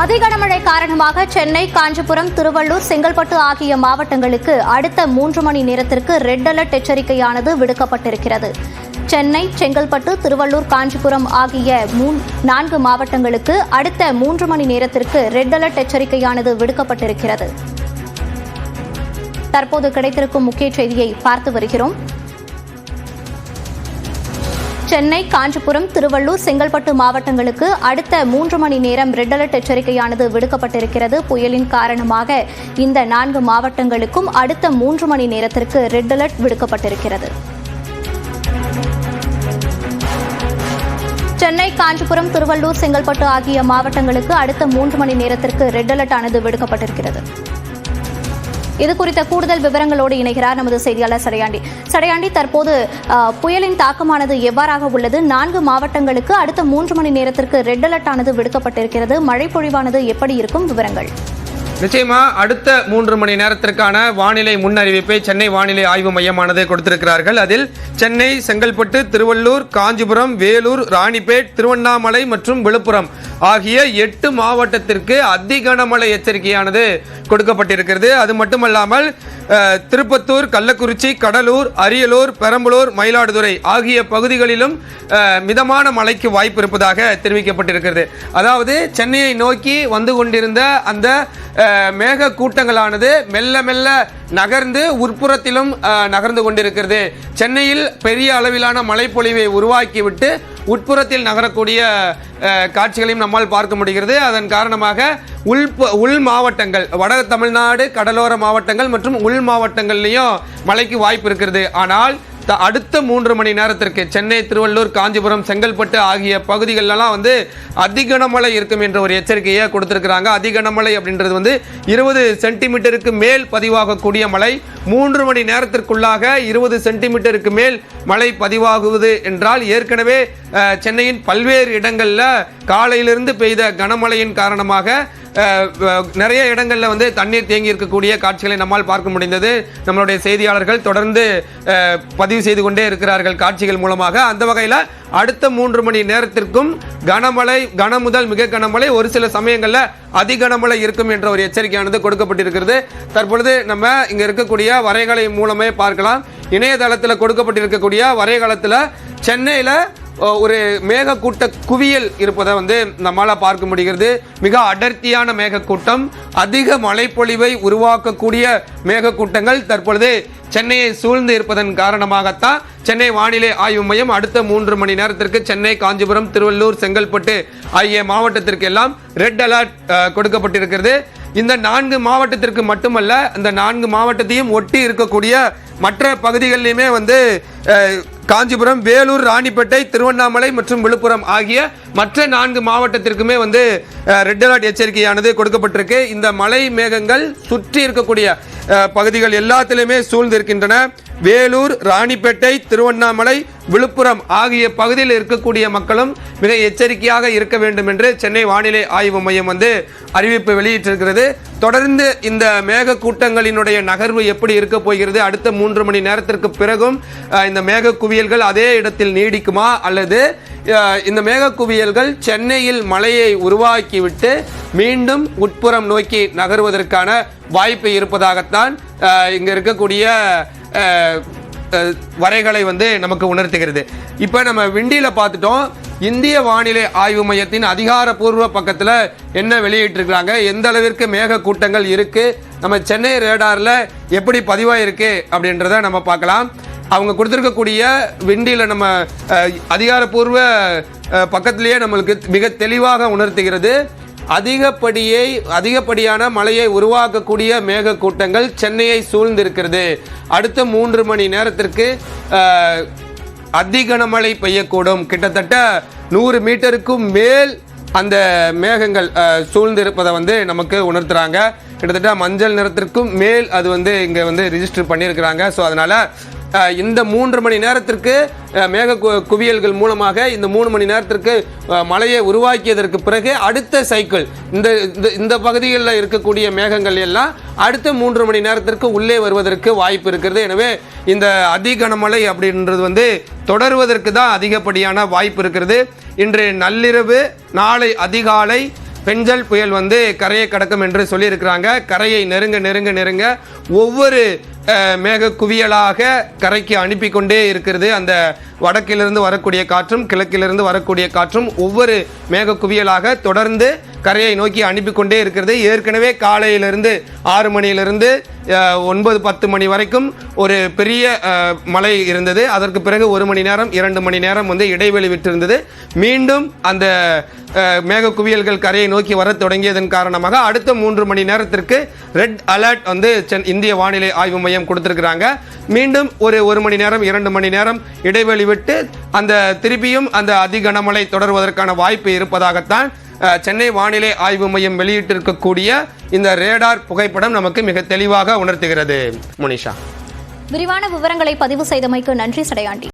கனமழை காரணமாக சென்னை காஞ்சிபுரம் திருவள்ளூர் செங்கல்பட்டு ஆகிய மாவட்டங்களுக்கு அடுத்த மூன்று மணி நேரத்திற்கு ரெட் அலர்ட் எச்சரிக்கையானது விடுக்கப்பட்டிருக்கிறது. சென்னை செங்கல்பட்டு திருவள்ளூர் காஞ்சிபுரம் ஆகிய மூன் நான்கு மாவட்டங்களுக்கு அடுத்த மூன்று மணி நேரத்திற்கு ரெட் அலர்ட் எச்சரிக்கையானது விடுக்கப்பட்டிருக்கிறது. தற்போது கிடைத்திருக்கும் முக்கிய செய்தியை பார்த்து வருகிறோம். சென்னை காஞ்சிபுரம் திருவள்ளூர் செங்கல்பட்டு மாவட்டங்களுக்கு அடுத்த மூன்று மணி நேரம் ரெட் அலர்ட் எச்சரிக்கையானது விடுக்கப்பட்டிருக்கிறது. புயலின் காரணமாக இந்த நான்கு மாவட்டங்களுக்கும் அடுத்த மூன்று மணி நேரத்திற்கு ரெட் அலர்ட் விடுக்கப்பட்டிருக்கிறது. சென்னை காஞ்சிபுரம் திருவள்ளூர் செங்கல்பட்டு ஆகிய மாவட்டங்களுக்கு அடுத்த மூன்று மணி நேரத்திற்கு ரெட் அலர்ட் ஆனது விடுக்கப்பட்டிருக்கிறது. இது குறித்த கூடுதல் விவரங்களோடு இணைகிறார் நமது செய்தியாளர் சடையாண்டி. சடையாண்டி தற்போது புயலின் தாக்கமானது எவ்வாறாக உள்ளது? நான்கு மாவட்டங்களுக்கு அடுத்த மூன்று மணி நேரத்திற்கு ரெட் அலர்ட் ஆனது விடுக்கப்பட்டிருக்கிறது. மழை பொழிவானது எப்படி இருக்கும்? விவரங்கள். நிச்சயமா அடுத்த மூன்று மணி நேரத்திற்கான வானிலை முன்னறிவிப்பை சென்னை வானிலை ஆய்வு மையமானது கொடுத்திருக்கிறார்கள். அதில் சென்னை செங்கல்பட்டு திருவள்ளூர் காஞ்சிபுரம் வேலூர் ராணிப்பேட் திருவண்ணாமலை மற்றும் விழுப்புரம் ஆகிய எட்டு மாவட்டத்திற்கு அதி கனமழை எச்சரிக்கையானது கொடுக்கப்பட்டிருக்கிறது. அது மட்டுமல்லாமல் திருப்பத்தூர் கள்ளக்குறிச்சி கடலூர் அரியலூர் பெரம்பலூர் மயிலாடுதுறை ஆகிய பகுதிகளிலும் மிதமான மழைக்கு வாய்ப்பு இருப்பதாக தெரிவிக்கப்பட்டிருக்கிறது. அதாவது சென்னையை நோக்கி வந்து கொண்டிருந்த அந்த மேக கூட்டங்களானது மெல்ல மெல்ல நகர்ந்து உட்புறத்திலும் நகர்ந்து கொண்டிருக்கிறது. சென்னையில் பெரிய அளவிலான மழைப்பொழிவை உருவாக்கிவிட்டு உட்புறத்தில் நகரக்கூடிய காட்சிகளையும் நம்மால் பார்க்க முடிகிறது. அதன் காரணமாக உள் உள் மாவட்டங்கள் வட தமிழ்நாடு கடலோர மாவட்டங்கள் மற்றும் உள் மாவட்டங்கள்லேயும் மழைக்கு வாய்ப்பு இருக்கிறது. ஆனால் அடுத்த மூன்று மணி நேரத்திற்கு சென்னை திருவள்ளூர் காஞ்சிபுரம் செங்கல்பட்டு ஆகிய பகுதிகளெல்லாம் வந்து அதிகனமழை இருக்கும் என்ற ஒரு எச்சரிக்கையை கொடுத்திருக்கிறாங்க. அதிகனமழை அப்படின்றது வந்து இருபது சென்டிமீட்டருக்கு மேல் பதிவாகக்கூடிய மழை. மூன்று மணி நேரத்திற்குள்ளாக இருபது சென்டிமீட்டருக்கு மேல் மழை பதிவாகுவது என்றால் ஏற்கனவே சென்னையின் பல்வேறு இடங்களில் காலையிலிருந்து பெய்த கனமழையின் காரணமாக நிறைய இடங்களில் வந்து தண்ணீர் தேங்கி இருக்கக்கூடிய காட்சிகளை நம்மால் பார்க்க முடிந்தது. நம்மளுடைய செய்தியாளர்கள் தொடர்ந்து பதிவு செய்து கொண்டே இருக்கிறார்கள் காட்சிகள் மூலமாக. அந்த வகையில் அடுத்த மூன்று மணி நேரத்திற்கும் கனமழை கன முதல் மிக கனமழை ஒரு சில சமயங்களில் அதி கனமழை இருக்கும் என்ற ஒரு எச்சரிக்கையானது கொடுக்கப்பட்டிருக்கிறது. தற்பொழுது நம்ம இங்கே இருக்கக்கூடிய வரைகலை மூலமே பார்க்கலாம். இணையதளத்தில் கொடுக்கப்பட்டிருக்கக்கூடிய வரைகலத்தில் சென்னையில் ஒரு மேகக்கூட்ட குவியல் இருப்பதை வந்து நம்மளால் பார்க்க முடிகிறது. மிக அடர்த்தியான மேகக்கூட்டம் அதிக மழைப்பொழிவை உருவாக்கக்கூடிய மேகக்கூட்டங்கள் தற்பொழுது சென்னையை சூழ்ந்து இருப்பதன் காரணமாகத்தான் சென்னை வானிலை ஆய்வு மையம் அடுத்த மூன்று மணி நேரத்திற்கு சென்னை காஞ்சிபுரம் திருவள்ளூர் செங்கல்பட்டு ஆகிய மாவட்டத்திற்கு எல்லாம் ரெட் அலர்ட் கொடுக்கப்பட்டிருக்கிறது. இந்த நான்கு மாவட்டத்திற்கு மட்டுமல்ல இந்த நான்கு மாவட்டத்தையும் ஒட்டி இருக்கக்கூடிய மற்ற பகுதிகளிலுமே வந்து காஞ்சிபுரம் வேலூர் ராணிப்பேட்டை திருவண்ணாமலை மற்றும் விழுப்புரம் ஆகிய மற்ற நான்கு மாவட்டத்திற்குமே வந்து ரெட் அலர்ட் எச்சரிக்கையானது கொடுக்கப்பட்டிருக்கு. இந்த மலை மேகங்கள் சுற்றி இருக்கக்கூடிய பகுதிகள் எல்லாத்திலுமே சூழ்ந்திருக்கின்றன. வேலூர் ராணிப்பேட்டை திருவண்ணாமலை விழுப்புரம் ஆகிய பகுதியில் இருக்கக்கூடிய மக்களும் மிக எச்சரிக்கையாக இருக்க வேண்டும் என்று சென்னை வானிலை ஆய்வு மையம் வந்து அறிவிப்பு வெளியிட்டிருக்கிறது. தொடர்ந்து இந்த மேக கூட்டங்களினுடைய நகர்வு எப்படி இருக்க போகிறது? அடுத்த மூன்று மணி நேரத்திற்கு பிறகும் இந்த மேக குவியல்கள் அதே இடத்தில் நீடிக்குமா? அல்லது இந்த மேக குவியல்கள் சென்னையில் மழையை உருவாக்கிவிட்டு மீண்டும் உட்புறம் நோக்கி நகர்வதற்கான வாய்ப்பு இருப்பதாகத்தான் இங்கே இருக்கக்கூடிய வரைகளை வந்து நமக்கு உணர்த்துகிறது. இப்போ நம்ம விண்டியில் பார்த்துட்டோம். இந்திய வானிலை ஆய்வு மையத்தின் அதிகாரப்பூர்வ பக்கத்தில் என்ன வெளியிட்டிருக்கிறாங்க? எந்த அளவிற்கு மேக கூட்டங்கள் இருக்கு? நம்ம சென்னை ரேடாரில் எப்படி பதிவாயிருக்கு அப்படின்றத நம்ம பார்க்கலாம். அவங்க கொடுத்துருக்கக்கூடிய விண்டியில் நம்ம அதிகாரப்பூர்வ பக்கத்திலேயே நம்மளுக்கு மிக தெளிவாக உணர்த்துகிறது. அதிகப்படியை அதிகப்படியான மழையை உருவாக்கக்கூடிய மேக கூட்டங்கள் சென்னையை சூழ்ந்திருக்கிறது. அடுத்த மூன்று மணி நேரத்திற்கு அஹ், மழை பெய்யக்கூடும். கிட்டத்தட்ட நூறு மீட்டருக்கும் மேல் அந்த மேகங்கள் சூழ்ந்திருப்பதை வந்து நமக்கு உணர்த்துறாங்க. கிட்டத்தட்ட மஞ்சள் நிறத்திற்கும் மேல் அது வந்து இங்கே வந்து ரிஜிஸ்டர் பண்ணியிருக்கிறாங்க. ஸோ அதனால் இந்த மூன்று மணி நேரத்திற்கு மேக குவியல்கள் மூலமாக இந்த மூணு மணி நேரத்திற்கு மழையை உருவாக்கியதற்கு பிறகு அடுத்த சைக்கிள் இந்த இந்த- இந்த பகுதிகளில் இருக்கக்கூடிய மேகங்கள் எல்லாம் அடுத்த மூன்று மணி நேரத்திற்கு உள்ளே வருவதற்கு வாய்ப்பு இருக்கிறது. எனவே இந்த அதிகனமழை அப்படின்றது வந்து தொடருவதற்கு தான் அதிகப்படியான வாய்ப்பு இருக்கிறது. இன்று நள்ளிரவு நாளை அதிகாலை பெஞ்சல் புயல் வந்து கரையை கடக்கும் என்று சொல்லியிருக்கிறாங்க. கரையை நெருங்க நெருங்க நெருங்க ஒவ்வொரு மேக குவியலாக கரைக்கு அனுப்பி கொண்டே இருக்கிறது. அந்த வடக்கிலிருந்து வரக்கூடிய காற்றும் கிழக்கிலிருந்து வரக்கூடிய காற்றும் ஒவ்வொரு மேக குவியலாக தொடர்ந்து கரையை நோக்கி அனுப்பி கொண்டே இருக்கிறது. ஏற்கனவே காலையிலிருந்து ஆறு மணியிலிருந்து ஒன்பது பத்து மணி வரைக்கும் ஒரு பெரிய மழை இருந்தது. அதற்கு பிறகு ஒரு மணி நேரம் இரண்டு மணி நேரம் வந்து இடைவெளி விட்டிருந்தது. மீண்டும் அந்த மேக குவியல்கள் கரையை நோக்கி வரத் தொடங்கியதன் காரணமாக அடுத்த மூன்று மணி நேரத்திற்கு ரெட் அலர்ட் வந்து சென் இந்திய வானிலை ஆய்வு மையம் கொடுத்திருக்கிறாங்க. மீண்டும் ஒரு ஒரு மணி நேரம் இரண்டு மணி நேரம் இடைவெளி விட்டு அந்த திருப்பியும் அந்த அதிகனமழை தொடர்வதற்கான வாய்ப்பு இருப்பதாகத்தான் சென்னை வானிலை ஆய்வு மையம் வெளியிட்டிருக்கக்கூடிய இந்த ரேடார் புகைப்படம் நமக்கு மிக தெளிவாக உணர்த்துகிறது. முனிஷா. விரிவான விவரங்களை பதிவு செய்தமைக்கு நன்றி சடையாண்டி.